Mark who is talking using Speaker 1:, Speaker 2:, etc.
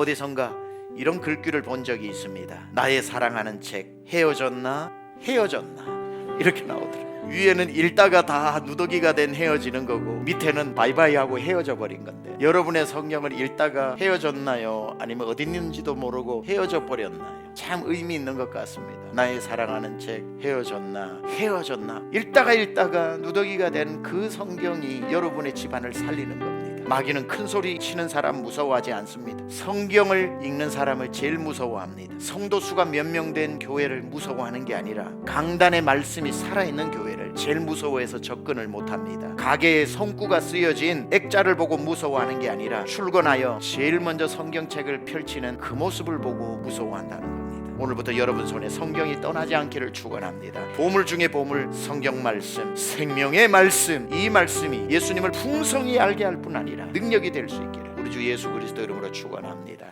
Speaker 1: 어디선가 이런 글귀를 본 적이 있습니다. 나의 사랑하는 책 헤어졌나 헤어졌나 이렇게 나오더라고요. 위에는 읽다가 다 누더기가 된 헤어지는 거고 밑에는 바이바이 하고 헤어져 버린 건데 여러분의 성경을 읽다가 헤어졌나요? 아니면 어디 있는지도 모르고 헤어져 버렸나요? 참 의미 있는 것 같습니다. 나의 사랑하는 책 헤어졌나 헤어졌나 읽다가 읽다가 누더기가 된 그 성경이 여러분의 집안을 살리는 겁니다. 마귀는 큰 소리 치는 사람 무서워하지 않습니다. 성경을 읽는 사람을 제일 무서워합니다. 성도 수가 몇 명 된 교회를 무서워하는 게 아니라 강단의 말씀이 살아있는 교회를 제일 무서워해서 접근을 못합니다. 가게에 성구가 쓰여진 액자를 보고 무서워하는 게 아니라 출근하여 제일 먼저 성경책을 펼치는 그 모습을 보고 무서워한다는 겁니다. 오늘부터 여러분 손에 성경이 떠나지 않기를 축원합니다. 보물 중에 보물 성경 말씀, 생명의 말씀. 이 말씀이 예수님을 풍성히 알게 할 뿐 아니라 능력이 될 수 있기를 우리 주 예수 그리스도 이름으로 축원합니다.